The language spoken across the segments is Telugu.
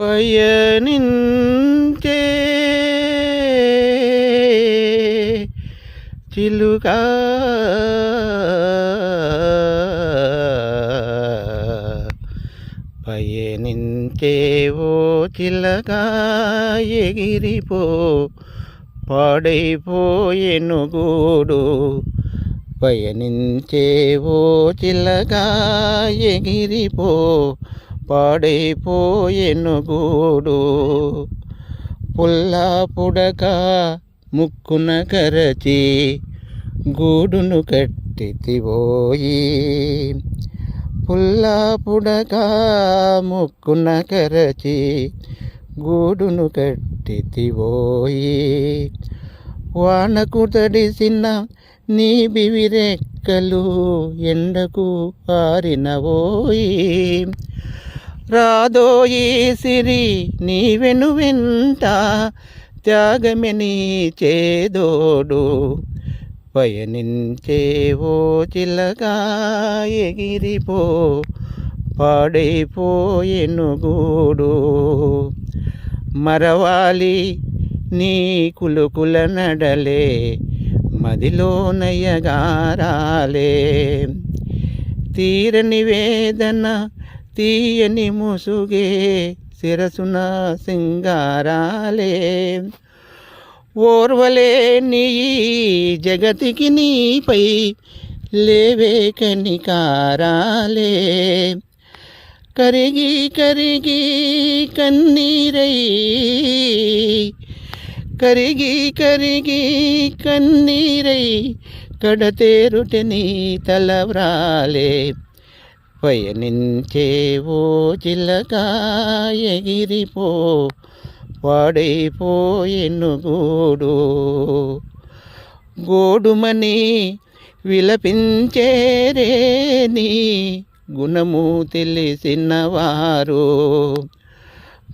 పయనించే చిలుకా. పయనించేవో చిలకా ఎగిరిపో పాడైపోయెను గూడు. పయనించేవో చిలకా ఎగిరిపో పాడైపోయెను గూడు. పుల్లా పుడక ముక్కున కరచి గూడును కట్టితివోయి. పుల్లా పుడక ముక్కున కరచి గూడును కట్టితివోయి. వానకు తడిసిన నీ బివిరెక్కలు ఎండకు పారినవోయి. రాదోయే సిరి నీ వెను వెంట త్యాగమే నీ చేదోడు పయనించేవో చిల్లగా ఎగిరిపో పాడైపోయెను గూడు మరవాలి నీ కులుకుల నడలే మదిలో నయగారాలే. తీరని వేదన తీయని ముసుగే శిరసున సింగారాలే ఓర్వలే నీ జగతికి నీపై లేవే కనికారాలే. కరిగి కరిగి కన్నీరై కరిగి కరిగి కన్నీరై కడతేరుట నీ తలవ్రాలే. పయనించేవో చిలకా ఎగిరిపో పాడైపోయెను గూడు. గోడుమని విలపించేరేని గుణము తెలిసినవారు.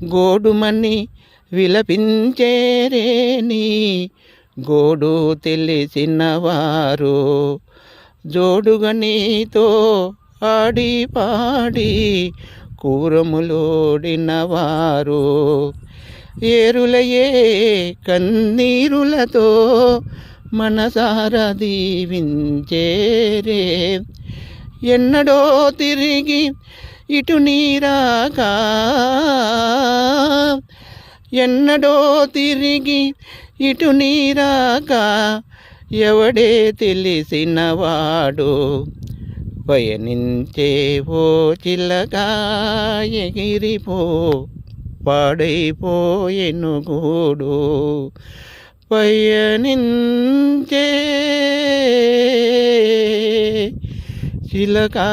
గోడుమని విలపించేరేని గోడు తెలిసినవారు. జోడుగనితో ఆడి పాడి కూరములోడినవారు. ఏరులయే కన్నీరులతో మనసారా దీవించేరే. ఎన్నడో తిరిగి ఇటు నీరాక ఎన్నడో తిరిగి ఇటు నీరాకా ఎవడే తెలిసినవాడు పయనించేవో చిల్లగా ఎగిరిపో పాడైపోయెను గూడు. పయనించే చిలకా